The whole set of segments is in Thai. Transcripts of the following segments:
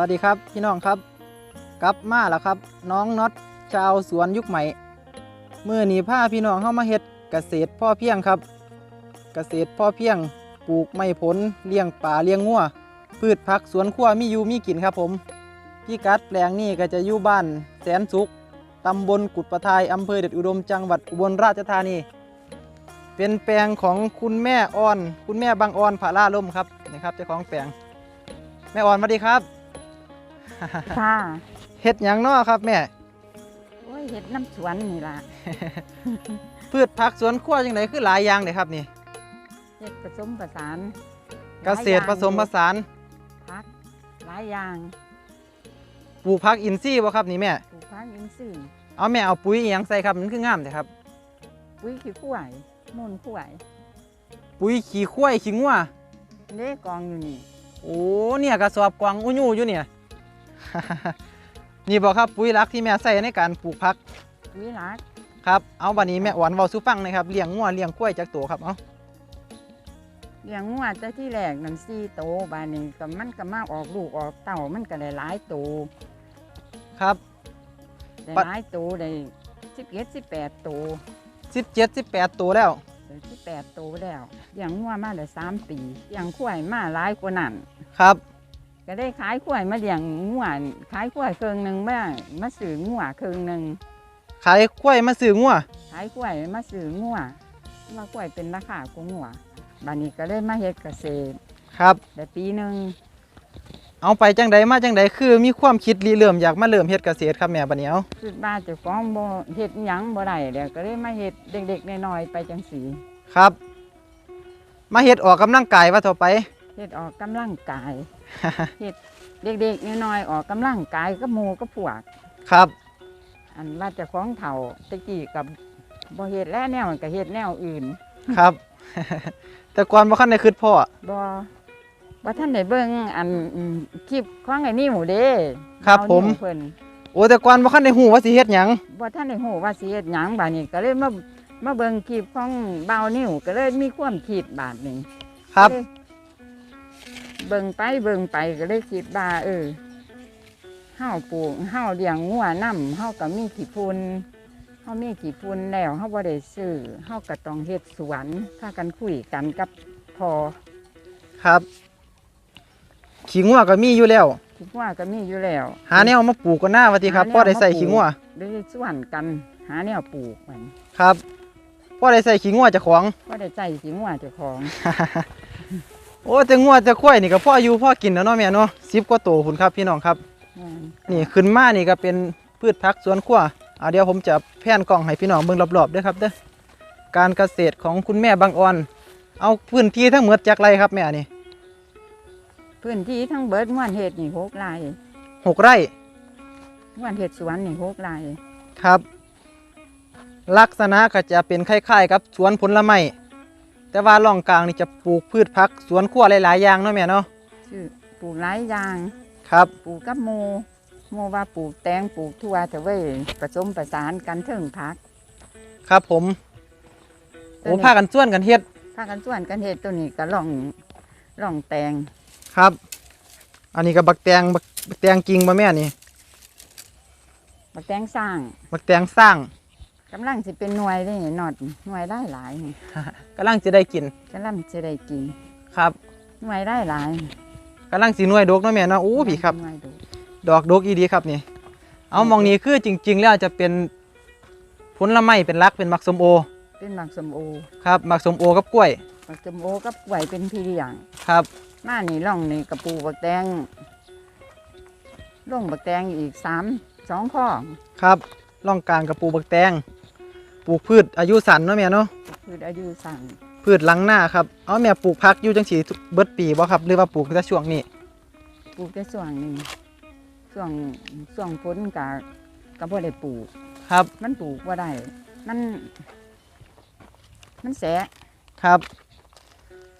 วัสดีครับพี่น้องครับ กลับมาแล้วครับ น้องน็อตชาวสวนยุคใหม่เมื่อนี้พาพี่น้องเข้ามาเฮ็ดเกษตรพ่อเพียงครับ เกษตรพ่อเพียงปลูกไม้ผลเลี้ยงป่าเลี้ยงงัวพืชผักสวนครัวมีอยู่มีกินครับผมพี่กัดแปลงนี้ก็จะอยู่บ้านแสนสุขตำบลกุดประทายอำเภอเดชอุดมจังหวัดอุบลราชธานี เป็นแปลงของคุณแม่อ่อน คุณแม่บางอ่อนผาล่าล่มครับนี่ครับเจ้าของแปลงแม่อ่อนสวัสดีครับ ค่ะเฮ็ดหยังน้อครับแม่ โอ้ยเห็ดน้ำสวนนี่ล่ะพืชผักสวนครัวจังไดคือหลายอย่างเลยครับนี่ เห็ดผสมผสานเกษตรผสมผสานพักหลายอย่างปลูกผักอินทรีย์บ่ครับนี่แม่ ปลูกพักอินทรีย์เอาแม่เอาปุ๋ยอิหยังใส่ครับมันคืองามแต่ครับ ปุ๋ยขี้ข้วยมูลข้วยปุ๋ยขี้ควายขี้งัวเด้กองอยู่นี่ โอ้เนี่ยกระสอบกวางอุญูอยู่เนี่ย นี่บ่ครับปุ๋ยหลักที่แม่ใส่ในการปลูกผักปุ๋ยหลักครับเอาบัดนี้แม่อ่อนเว้าสู่ฟังหนะครับเลี้ยงงัวเลี้ยงควายจักตัวครับเอาเลี้ยงงัวแต่ที่แรกนั่นสี่โตวบานนี้ก็มันก็มาออกลูกออกเต่ามันก็ได้หลายโตวครับ ได้ปัดหลายโตวได้สิบเอ็ดสิบแปดโตว17 18ตัวแล้ว ได้สิบแปดโตวแล้วเลี้ยงงัวมาได้สามปีเลี้ยงข้วยมาหลายกว่านั้น ครับ ก็ได้ขายกล้วยมาเลี้ยงงัวขายกล้วยเครื่องหนึ่งมามาซื้องัวเครื่องหนึ่งขายควายมาซื้องัวขายกล้วยมาซื้องัวว่ากล้วยเป็นราคากว่างัวบานนี้ก็เลยมาเฮ็ดเกษตรครับได้ปีหนึ่งเอาไปจังใดมาจังใดคือ มีความคิดริเริ่มอยากมาเริ่มเฮ็ดเกษตรครับแม่บัดนี้เอาคือบ้านเจ้าของบ่เฮ็ดหยังบ่ได้เดี๋ยวก็เลยมาเฮ็ดเด็กๆน้อยๆไปจังสีครับ มาเฮ็ดออกกำลังกายว่าต่อไป เฮ็ดออกกำลังกายเฮ็ดเด็กๆน้อยๆออกกำลังกายกับหมู่กับพวก ครับ อันว่าเจ้าของเฒ่าตะกี้กับบ่เฮ็ดแล้วแนวก็เฮ็ดแนวอื่นครับ แต่ก่อนบ่คันได้คิดพ่อบ่บ่ท่านได้เบิ่งอันอืมคลิปของไอ้นี่หมูเด้ครับเาผมนิ้วเพิ่น โอ้แต่ก่อนบ่คันได้ฮู้ว่าสิเฮ็ดหยังบ่ท่านได้ฮู้ว่าสิเฮ็ดหยังบาดนี้ก็เลยมามาเบิ่งคลิปของเบาวนิ้วก็เลยมีความคิดบาดนี้ครับ ก็เลย เบิ่งไปเบิ่งไปก็เลยคิดว่าเออเฮาปลูกเฮาเลี้ยงงัวนํเฮาก็มีขี้ฝุ่นเฮามีขี้ฝุ่นแล้วเฮาบ่ได้ซื้อเฮาก็ต้องเฮ็ดสวนพากันคุยกันกับพอครับ ขี้งัวก็มีอยู่แล้วขี้งัวก็มีอยู่แล้ว หาแนวมาปลูกก็น่าว่าติครับหาแนวพ่อได้ใส่มาปลูก ขี้งัวได้ส่วนกันหาแนวปลูกมันครับพ่อได้ใส่ขี้งัวเจ้าของ ก็ได้ใจสิงัวเจ้าของ โอ้แต่งัวแต่ควายนี่ก็พ่ออยู่พ่อกินแล้วเนาะแม่เนาะ10กว่าตัวพุ่นครับพี่น้องครับแม่นนี่ขึ้นมานี่ก็เป็นพืชผักสวนครัวเอาเดี๋ยวผมจะแพนกล้องให้พี่น้องเบิ่งรอบๆเด้วยครับเด้อการเกษตรของคุณแม่บางออน เอาพื้นที่ทั้งหมดจากไรครับแม่นี่พื้นที่ทั้งเบิดม่วนเห็ดนี่หกไร่หกไร่ม่วนเห็ดสวนนี่หกไร่ครับ ลักษณะก็จะเป็นคล้ายๆ กับสวนผลไม้ แต่ว่าร่องกลางนี่จะปลูกพืชผักสวนครัวหลายๆอย่างเนาะแม่เนาะชื่อปลูกหลายอย่างครับปลูกกับโมโมว่าปลูกแตงปลูกทั่วแต่เว้ยผสมประสานกันเทิงพัก ครับผมโอ้พากันส่วนกันเฮ็ดพากันส่วนกันเห็ดตัวนี้ก็ล่องล่องแตงครับ อันนี้ก็บักแตงบักบักแตงกิ่งบ่แม่นี่บักแตงสร้างบักแตงสร้าง กำลังสิเป็นหน่วยได้หนอดหน่วยได้หลายนี่กำลังจะได้กินกำลังจะได้กินครับหน่วยได้หลายกำลังสีหน่วยดกเนาะแม่เนาะอู้พี่ครับ หน่วยดูดอกดกอีดีครับนี่ เอามองนี้คือจริง ๆ แล้วจะเป็นผลไม้เป็นหลักเป็นมักสมโอเป็นหมักสมโอครับมักสมโอกับกล้วยหมักสมโอกับกล้วยเป็นพี่เลี้ยงครับมานี่ล่องนี่กระปูบักแตงล่องบักแตงอีกสามสองข้อครับร่องกลางกับปลูกบักแตง ปลูกพืชอายุสั้นเนาะแม่เนาะคืออายุสั่งพืชหลังหน้าครับเอาแม่ปลูกพักอยู่จังสีเบิดปีบ่ครับ หรือว่าปลูกแต่ช่วงนี้ปลูกได้ส่วนหนึ่งส่วงส่วงฝนกับกับบ่ได้ปลูกครับ มันปลูกว่าได้มันมันแสะครับ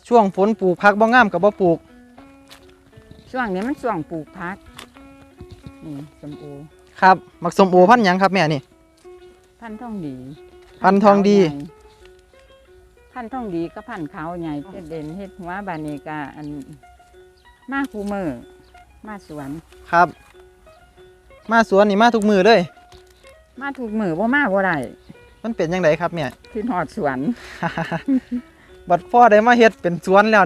ช่วงฝนปลูกพักบ่งามกับบ่ปลูก ช่วงนี้มันช่วงปลูกพักนี่สมโอครับมักสมโอพันธุ์หยังครับแม่นี่พันธุ์ทองดี พันธุ์ทองดีขาวใหญ่พันธุ์ทองดีก็พันธุ์ขาวใหญ่เฮ็ดเด่นเฮ็ดหัวบานนี้กะอันมาคูเมอร์มาสวน ครับ มาสวนนี่มาทุกมือเลย มาถูกมือบ่มาบ่ได้มันเป็นยังไงครับแม่ขึ้นหอดสวน บัดพ่อได้มาเฮ็ดเป็นสวนแล้ว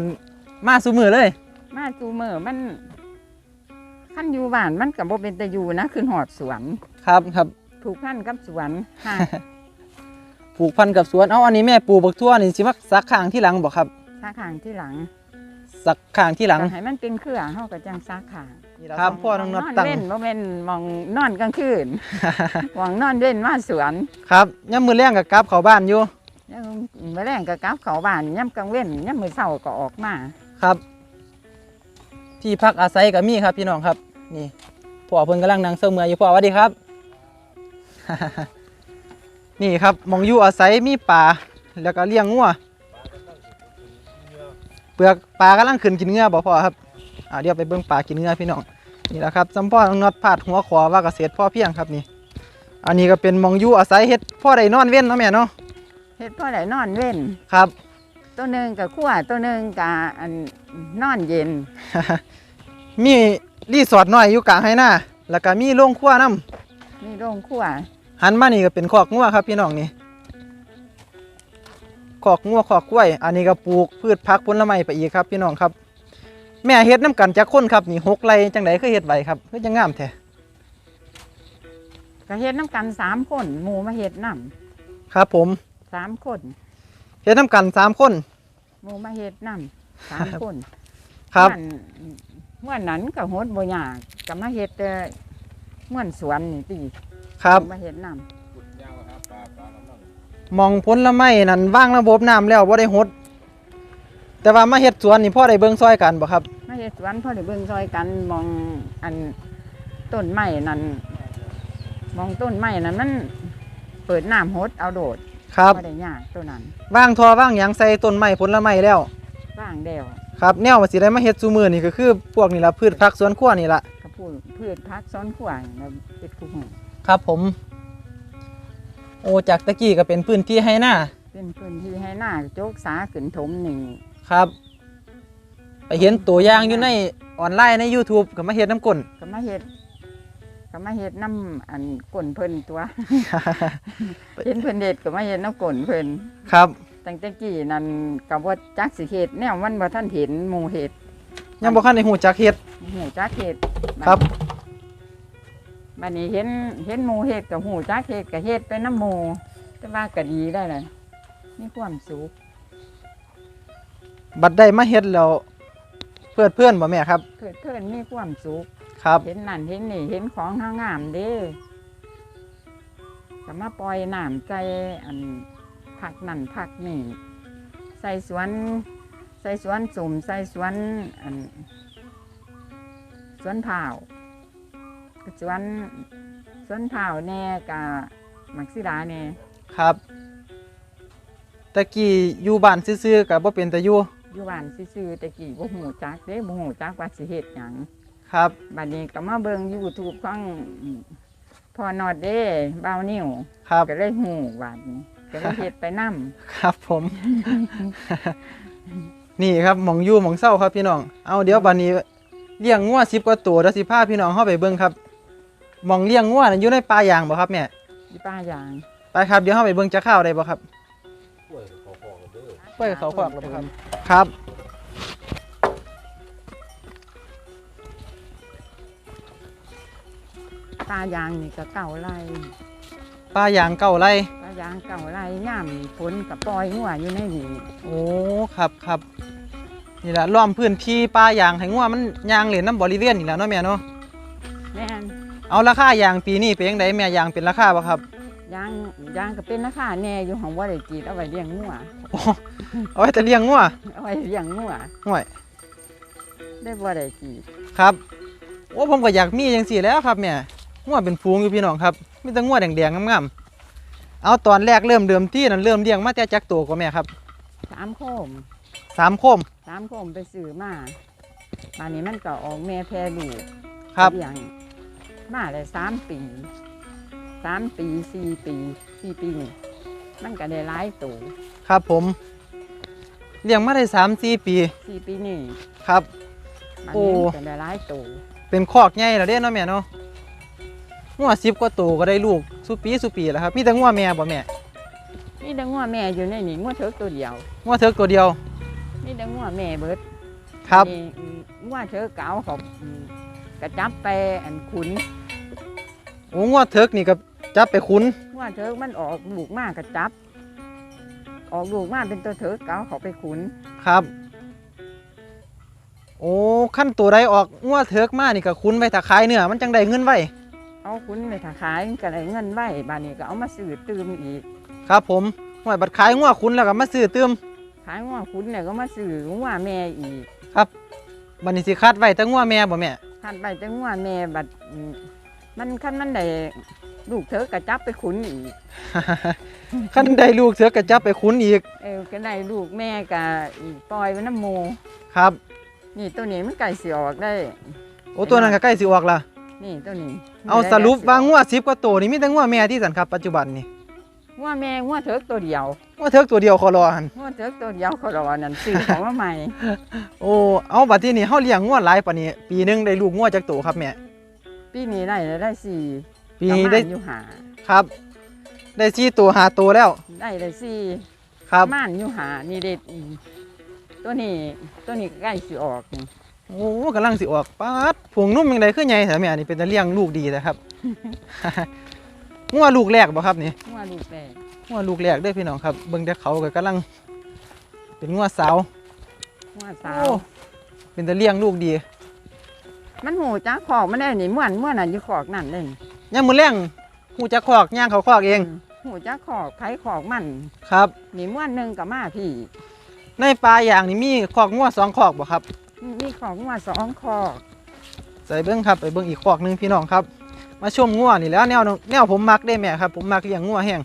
มาสู่มือเลย มาจูมือมันขั้นอยู่บ้านมันกับบ่เป็นแต่อยู่นะขึ้นหอดสวน ครับครับผูกพันกับสวนค่ะ ปลูกพันธุ์กับสวนเอาอันนี้แม่ปลูกบักทั่วนี่สิมักสักข้างที่หลังบ่ครับซาขางที่หลังสักข้างที่หลัง ก็ให้มันเป็นเครือเฮาก็จังซาขางครับพ่อน้องน็อตนตั้ง เว้นบ่แม่นมองนอนกลางคืนหวังนอนเว้นมาสวนครับย่ำมือแรงกับกลับเข้าบ้านอยู่ยังมื้อแรงก็กลับเข้าบ้านย่ำกลางเว้นย่ำมื้อเช้าก็ออกมาครับ ที่พักอาศัยก็มีครับพี่น้องครับ นี่พ่อเพิ่นกำลังนั่งเซอเมืออยู่พ่อสวัสดีครับ นี่ครับหมองอยู่อาศัยมีป่าแล้วก็เลี้ยงงัวเปลือกปลากำลังขึ้นกินเงือบ่พ่อครับอ่าเดี๋ยวไปเบิ่งปลากินเงือพี่น้องนี่แหละครับจำพ่อน้องน็อตพาดหัวขวาว่าเกษตรพ่อเพียงครับนี่ อันนี้ก็เป็นหมองอยู่อาศัยเฮ็ดพ่อได้นอนเว้นเนาะแม่เนาะเฮ็ดพอได้นอนเว้นครับ ตัวหนึงก็คั่วตัวหนึงก็อันนอนเย็น มีรีสอร์ทน้อยอยู่กลางให้หน้าแล้วก็มีโรงครัวน้ำนี่โรงคั่ว หันมานี่ก็เป็นคอกงัวครับพี่น้องนี่คอกงัวคอกกล้วย อันนี้ก็ปลูกพืชผักผลไม้ไปอีกครับ พี่น้องครับ แม่เฮ็ดน้ำกันจากคนครับนี่หกไร่จังไดคือเฮ็ดไหวครับคือจังงามแท้ก็เฮ็ดน้ำกันสามคนหมู่มาเฮ็ดน้ครับ ผมำสามคนเฮ็ดน้ำกันสามคนหมู่มาเฮ็ดน้ำสามคนครับม่วนม่วนนั้นก็โหดบ่ยากก็มาเฮ็ดแต่ม่วนสวนนี่ติ ครับ มาเฮ็ดน้มองผลไม้นั่นว่างระบบน้ำแล้วบ่ได้หด แต่ว่ามาเฮ็ดสวนนี่พ่อได้เบิ่งซอยกันบ่ครับำมาเฮ็ดสวนพอได้เบิ่งซอยกันมองอันต้นไม้นั่นมองต้นไม้นั่นมันเปิดน้ำหดเอาโดดครับบ่ได้ยากตัวนั้นว่างทอว่างหยังใส่ต้นไม้ผลไม้แล้วว่างเดียวครับแนวว่าสิได้มาเฮ็ดซุมื้อนี่ก็คือพวกนี่ล่ะพืชผักสวนครัวนี่ล่ะก็พูดพืชพักซ้อนขวางแล้วเป็ดคู่หู ครับผม โอ้จากตะกี้ก็เป็นพื้นที่ให้หน้าเป็นพื้นที่ให้หน้าโจกสาขึ้นถมนี่ครับ ไปเห็นตัวอย่างอยู่ในออนไลน์ใน YouTube ก็มาเฮ็ดน้ำกลนก็มาเฮ็ดก็มาเฮ็ดน้ำอันก่นเพิ่นตัว เห็นเพิ่นเด็ดก็มาเฮ็ดน้ำก่นเพิ่นครับ ตั้งแต่กี้นั่นก็บ่จักสิเฮ็ดแนวมันบ่ทันเห็นหมู่เฮ็ดยังบ่คันได้ฮู้จักเฮ็ดหูจักเฮ็ด ครับ บัดนี้เห็นเห็นหมู่เฮ็ดก็หูจักเฮ็ดก็เฮ็ดไปน้ำหมู่แต่ว่าก็ดีได้เลยมีความสุขบัดได้มาเฮ็ดแล้วเพื่อนเพื่อนบ่แม่ครับ เพิ่นเพิ่นมีความสุขครับเห็นนั่นเห็นนี่เห็นของงามๆเด้ก็มาปล่อยน้ำใจอันผักนั่นผักนี่ใส่สวน ใส่สวนสุ่มใส่สวนอันสวนเผาวก็ สวนสวนเผาวแน่กะมักซิดาแน่ครับตะกี้อยู่บ้านซื่อๆก็บ่เป็นตาอยู่อยู่บ้านซื่อๆแต่กี้บ่หูจักเด้บ่หูจักว่าสิเฮ็ดหยังครับบัดนี้ก็มาเบิ่ง YouTube ของพ่อนอดเด้บ่าวนิ้วครับก็เลยหูบาดนี้ก็เลยเฮ็ดไปนํครับผม นี่ครับหมองอยู่หมองเศร้าครับพี่น้องเอาเดี๋ยวบัดนี้เลี้ยงงัว10กว่าตัวเดี๋ยวสิพาพี่น้องเข้าไปเบิ่งครับ หมองเลี้ยงงัวน่ะอยู่ในป่ายางบ่ครับแม่อีป้าอย่างไปครับเดี๋ยวเข้าไปเบิ่งจะข้าวได้บ่ครับกล้วยเขาขวากแล้วบ่ครับครับ ป้ายางนี่ก็เก่าไร่ป่ายางเก่าไรป้ายางเก่าไร่ย่ามฝนกับปล่อยหัวอยู่ในนี่โอ้ครับครับนี่แหละล้อมพื้นที่ป่ายางให้งัวมันยางเหรียญน้ำบริเวณนี่แหละเนาะแม่เนาะแม่น เอาราคายางปีนี้เป็นยังไงแม่ยางเป็นราคาบ่ครับยางยางก็เป็นราคาแน่อยู่ของว่าได้กรีดเอาไว้เลี้ยงงัวโอ้เอาไว้แต่เลี้ยงงัวเอาไว้เลี้ยงงัวห่วยได้บ่ได้กรีดครับโอ้ผมก็อยากมีจังสี่แหล้วครับแม่งัวเป็นฟูงอยู่พี่น้องครับมีแต่งัวแดงๆงามๆเอาตอนแรกเริ่มเดิมที่นั่นเริ่มเลี้ยงมาแต่จักตัวกว่าแม่ครับสามโคมสามโคมสามโคมไปซื้อมามานี้มันก็ออกแม่แพรลูกครับเลี้ยง มาได้สามปีสามปีสี่ปีสี่ปีนี่มันก็ได้หลายตัวครับผมเลี้ยงมาได้สามสี่ปีสี่ปีนี่ครับ มันโอ้ นี้มันก็ได้หลายตัวเป็นคอกใหญ่แล้วเด้เนาะแม่เนาะงัว10กว่าตัวก็ได้ลูกสุปีสุปีแล้วครับมีแต่งัวแม่บ่แม่นี่ดังงัวแม่อยู่ในนี่งัวเถิกตัวเดียวงัวเถิกตัวเดียวนี่ดังงัวแม่เบิดครับ นี่งัวเถิกเก่าเขาอืมกระจับไปอันขุน โอ้งัวเถิกนี่ก็จับไปคุ้นงัวเถิกมันออกลูกมากกระจับ ออกลูกมาเป็นตัวเถิกเก่าเขาไปขุนครับ โอ้ขั้นตัวใดออกงัวเถิกมานี่ก็คุ้นไว้ถ้าขายเนื้อมันจังได้เงินไว้เอาขุนไปถ้าขายก็ได้เงินไว้บานนี้ก็เอามาซื้อตื่มอีก ครับ ผมห้วยบัดขายงัวคุ้นแล้วก็มาซื้อเติมขายงัวขุนเนี่ยก็มาซื้องัวแม่อีก ครับบัดนี้สิคัดไว้แต่งัวแม่บ่แม่ท่านไปแต่งัวแม่บัดอื มมันคันมันได้ลูกเถิกกระจับไปขุนอีก ขั้นได้ลูกเสือก็จับไปคุ้นอีกเออก็ได้ลูกแม่กับอีปล่อยไว้น้ำโมครับนี่ตัวนี้มันไก่สิออกได้ โอ้ตัวนั้นก็ใกล้สิออกละนี่ตัวนี้เอาสรุปว่างัว10กว่าตัวนี่มีแต่งัวแม่ที่สันครับปัจจุบันนี่งัวแม่งัวเถิกตัวเดียวงัวเถิกตัวเดียวคอรอหันงัวเถิกตัวเดียวเขารอนั่นซื้อของมาใหม่ โอ้เอาบัดที่นี่เฮาเลี้ยงงัวหลายปานนี้ ปีหนึงได้ลูกงัวจักตัวครับแม่ ปีนี้ได้ได้สี่ปีนี้ได้ ประมาณอยู่หาครับ ได้สี่ตัวหาตัวแล้วได้ได้สี่ครับม่านอยู่หานี่เด็ดอีตัวนี้ตัวนี้ใกล้สิออกนี่โอ้กำลังสิออกป๊าดผงนุ่มยังไงคือใหญ่แถมแม่นี่เป็นตะเลี้ยงลูกดีนะครับ งัวลูกแรกบ่ครับนี่งัวลูกแม่งัวลูกแรกเด้อพี่น้องครับเบิ่งแต่เขาก็กำลัง เป็นงัวสาวงัวสาวโอ้เป็นตะเลี้ยงลูกดี มันหูจ้าขอกมันได้นี่ม่วนม่วนน่ะอยู่ขอกนั่นเลยยามมื้อแรงฮู้จักคอกย่างเขาคอกเองหูจ้าขอกไผขอกมันครับนี่ม่วนหนึ่งกับมาพี่ ในปลาอย่างนี่มีคอกงัวสองคอกบ่ครับ มีของงัวสองขอก ใส่เบิ้งครับไปเบิ้งอีกคอกหนึงพี่น้องครับ มาชมงัวนี่แหล้วแนวแนวผมมักได้แม่ครับ ผมมักเลี้ยงงัวแห้ง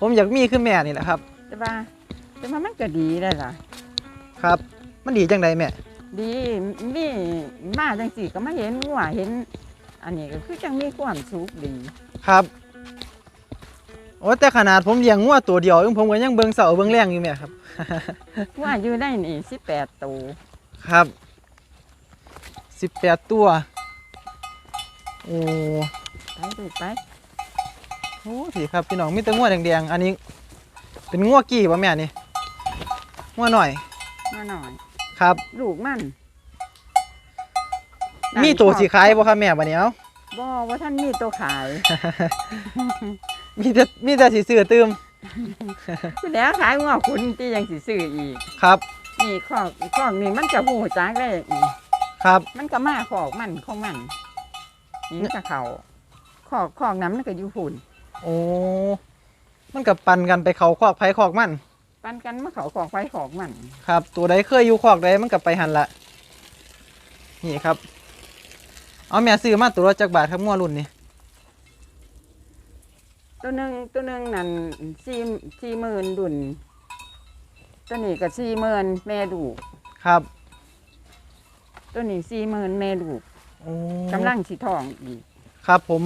ผมอยากมีคือแม่นี่แหละครับแต่ว่าแต่ว่ามันก็ดีได้ล่ะ ครับ มันดีจังใดแม่ ดีมีมาจังสี่ก็มาเห็นงัวเห็น อันนี้ก็คือจังมีความสุขดีครับโอ้แต่ขนาดผมเลี้ยงงัวตัวเดียวเองผมก็ยังเบิ้งเสาเบิ้งแรงอยู่แม่ครับ งัวอยู่ได้นี่สิบแปดตัวครับสิบแปดตัวโอ้ไปดูไปโหสิครับพี่น้องมีแต่งัวแดงๆอันนี้ เป็นงัวกี่ป่ะแม่นี่งัวหน่อยมาหน่อย ครับ ลูกมันมีตัวสีขายบ่ครับแม่บัดนี้เอ้าบ่ว่าท่านมีตัวขาย มีแต่มีแต่สีเสือตืมแล้วขายงัวคุณที่ยังสิซื้ออีกครับ นี่ขอกขอกนี่มันจะหูจักได้อีกครับ มันก็มาขอกมันของมันนี่จะเขาขอกขอกน้ำมันก็อยู่ฝุ่นโอ้มันกับปันกันไปเขาคอกไผคอกมัน ปันกันมาเขาขอกไฟขอกมันครับ ตัวใดเคยอยู่คอกใดมันกับไปหันละนี่ครับ เอาแม่ซื้อมาตัวละจักบาทครับงัวรุ่นนี้ตัวหนึ่งตัวหนึ่งนั่นสี่สี่หมื่นดุนตัวนี้ก็สี่หมื่นแม่ดูกครับ ตัวนี้สี่หมื่นแม่ดูกโอ้กำลังสิทองอีกครับ ผม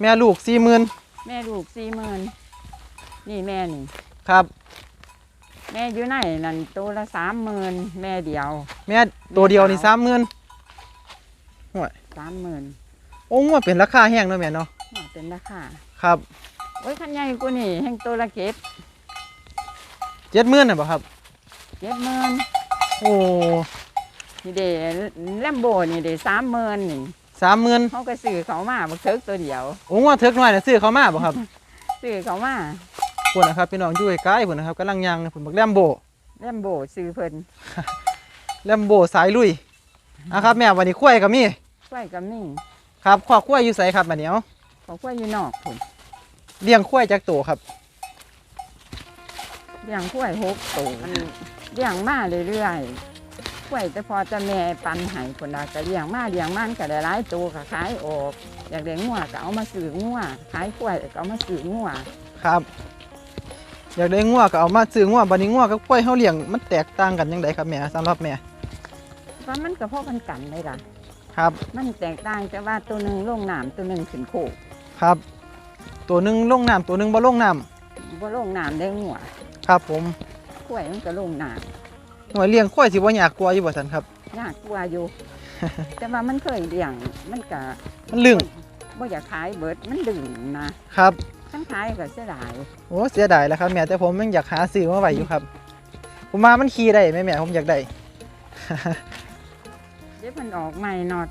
แม่ลูกสี่หมื่นแม่ดูกสี่หมื่นนี่แม่นี่ครับแม่อยู่ไหนนั่นตัวละสามหมื่นแม่เดียวแม่ตัวเดียวนี่สามหมื่นสามหมื่นโอ้งัวเป็นราคาแห้งเนาะแม่เนาะเป็นราคาครับโอ้ยขันใหญ่กูนี่แห่งตัวละเก็ดเจ็ดหมื่นน่ะบ่ครับเจ็ดหมื่นโอ้นี่เดแลมโบนี่เดสามหมื่นนี่สามหมื่นเขาก็ซื้อเขามาบักเทิกตัวเดียวโอ้งัวเถิกหน่อยน่ะซื้อเขามาบ่ครับซื้อเขามา พุ่นนะครับพี่น้องอยู่ใกล้ๆพุ่นนะครับกำลังย่างพุ่นบักแลมโบแลมโบซื้อเพิ่นแลมโบสายลุยอะครับแม่วันนี้คุ้ยกับมีกล้วยกับนี่ครับขอคุ้ยอยู่ใสครับบัดนี้เอาเขากล้วยอยู่นอกพุ่นเลี้ยงคุ้ยจักตัวครับเลี้ยงกล้วยหกตัวมันเลี้ยงมาเรื่อยๆกล้วยแต่พอจะแม่ปันให้คนละก็เลี้ยงมาเลี้ยงมันก็ได้หลายตัวก็ขายออก อยากได้งัวก็เอามาซื้องัวขายกล้วยก็เอามาซื้องัว ครับ อยากได้งัวก็เอามาซื้องัวบัดนี้งัวกับคุ้ยเฮาเลี้ยงมันแตกต่างกันจังไดครับแม่สำหรับแม่ว่ามันก็พอกันกันเลยล่ะ ครับ มันแตกต่างแต่ว่าตัวหนึ่งลงน้ำตัวหนึ่งขึ้นโคกครับ ตัวหนึงลงน้ำตัวหนึงบ่ลงน้ำบ่ลงน้ำได้หัวครับ ผมกล้วยมันก็ลงน้หน่วยเลี้ยงคุ้ยสิบ่ยากกว่าอยู่บ่ซั่นครับำยากกว่าอยู่ แต่ว่ามันเคยเลี้ยงมันก็มันลึงบ่อยากขายเบิดมันดึงนะครับ คันขายก็เสียดายโอ้เสียดายแล้วครับแม่แต่ผมยังอยากหาซื้อมาไว้อยู่ครับ ผมมามันขี่ได้ไหมแม่ผมอยากได้ เดี๋ยวมันออกใหม่นอด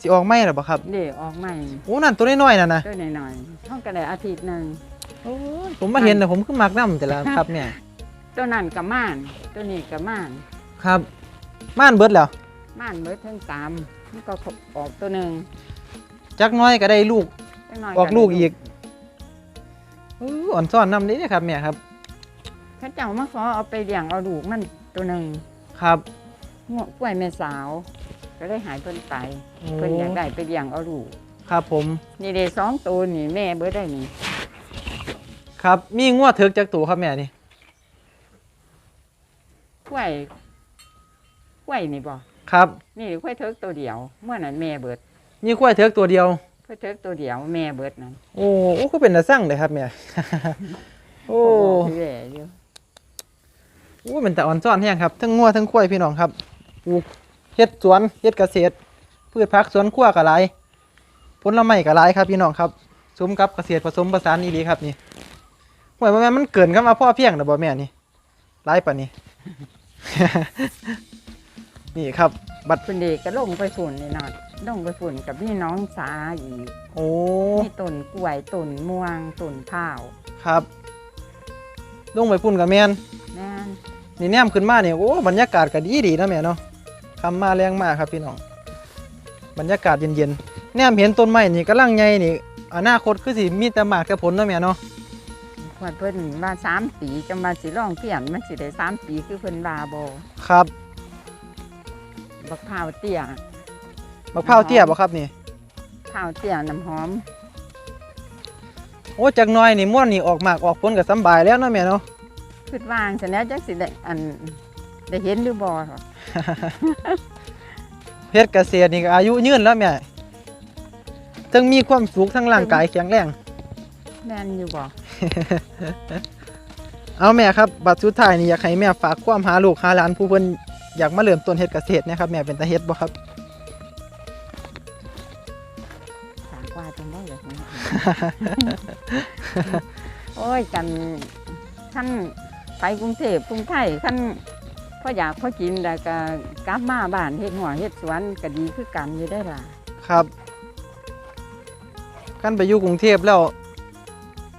สิออกไหมหรอเปล่าครับเดี๋ยวออกใหม่โอ้นั่นตัวน้อยๆน่ะนะตัวหน่อยๆเท่ากันได้อาทิตย์หนึงโอ้ยผมมาเห็นนะผมก็มักน้ำแต่ละครับเนี่ยตัวนั้นก็ม่านตัวนี้ก็ม่านครับม่านเบิดแล้วม่านเบิดทั้งสามมันก็ออกตัวหนึงจักน้อยก็ได้ลูกจัหน่ยออกลูกอีก อู้อ่อนซ่อนน้ำนี้ครับแม่ครับ เขาเจ้ามาขอเอาไปเลี้ยงเอาลูกมันตัวหนึงครับงวกล้วยแม่สาว ก็ได้หายเพิ่นไปโอ้เพิ่นอยากได้ไปเลี้ยงเอาลูกครับผม นี่เด้สองตัวนี่แม่เบิดได้นี่ครับ มีงวดเถิกจากตัวครับแม่นี่ กล้วยกล้วยนี่บ่ครับ นี่กล้วยเทิกตัวเดียวเมื่อนั้นแม่เบิด มีกล้วยเถิกตัวเดียว กล้วยเทิกตัวเดียวแม่เบิดนั่นโอ้โอ้ก็เป็นตาสั่งเลยครับแม่ โอ้ถือแหล่อยู่โอ้เป็นแต่อ่อนซ่อนแห้งครับ ทั้งงัวทั้งควายพี่น้องครับปลูกเฮ็ดสวนเฮ็ดเกษตร พืชผักสวนครัวกะหลายผลไม้กะหลายครับพี่น้องครับสมกับเกษตรผสมผสานนี่ดีครับนี่ห่วยบ่แม่นมันเกินคำว่าพ่อเพียงนะบ่แม่นี่หลายปานนี้นี่ครับ บัตรคุณเด็กก็ลงไปฝุ่นนี่นอด ลงไปฝุ่นกับพี่น้องสาอีกโอ้มีต้นกล้วยต้นม่วงต้นข้าวครับลงไปพุ่นกับแม่นแม่นนี่แนมขึ้นมาเนี่ยโอ้บรรยากาศก็ดีดีนะแม่เนาะคำมาแรงมากครับพี่น้องบรรยากาศเย็นๆแนมเห็นต้นไม้นี่กำลังใหญ่นี่อนาคตคือสิมีแต่หมากแต่ผลเนาะแม่เนาะขวดเพิ่นว่าสามปีจะมาสิร้องเปลี่ยนมันสิได้สามปีคือเพิ่นบาบครับบักพร้าวเตี้ย มะพร้าวเตี้ยบ่ครับนี่พร้าวเตี้ยน้ำหอม โอ้จักหน้อยนี่ม่วนนี่ออกหมากออกผลก็สำบายแล้วเนาะแม่เนาะ คิดวางซะแล้วจักสิได้อันได้เห็นหรือบ่เพชรเกษตรนี่ก็อายุยืนแล้วแม่ทั้งมีความสุขทั้งร่างกายแข็งแรง แม่นอยู่บ่เอาแม่ครับ บัตรสุดท้ายนี่อยากให้แม่ฝากความหาลูกหาหลานผู้เพิ่นอยากมาเริ่มต้นเฮ็ดเกษตรเนะครับแม่เป็นตาเฮ็ดบ่ครับ โอ้ยกันท่านไปกรุงเทพกรุงไทยท่านพ่ออยากพ่อกินแต่ก็กลับมาบ้านเฮ็ดหัวเฮ็ดสวนก็ดีคือกันอยู่ได้ล่ะครับกันไปอยู่กรุงเทพแล้ว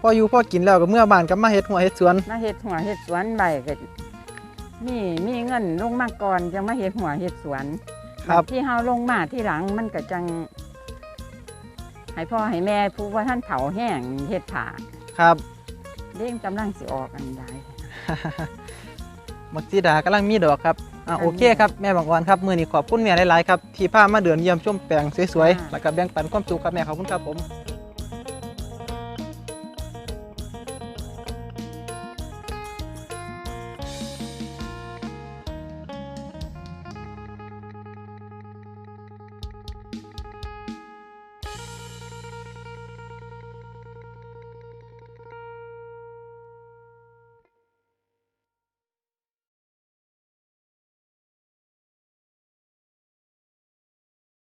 พออยู่พอกินแล้วก็เมื่อบ้านก็มาเฮ็ดหัวเฮ็ดสวนมาเฮ็ดหัวเฮ็ดสวนไว้ก็มีมีเงินลงมาก่อนจังมาเฮ็ดหัวเฮ็ดสวนครับที่เฮาลงมาที่หลังมันก็จัง ให้พ่อให้แม่ผู้ว่าท่านเผาแห้งเฮ็ดผ่าครับเลี้ยงกำลังสิออกอันใด มักซีดากำลังมีดอกครับอ่าโอเคครับแม่บางวันครับมื้อนี้ขอบคุณแม่หลายๆครับที่พามาเดินเยี่ยมชมแปลงสวยๆแล้วก็แบ่งปันความสุขครับแม่ขอบคุณครับผม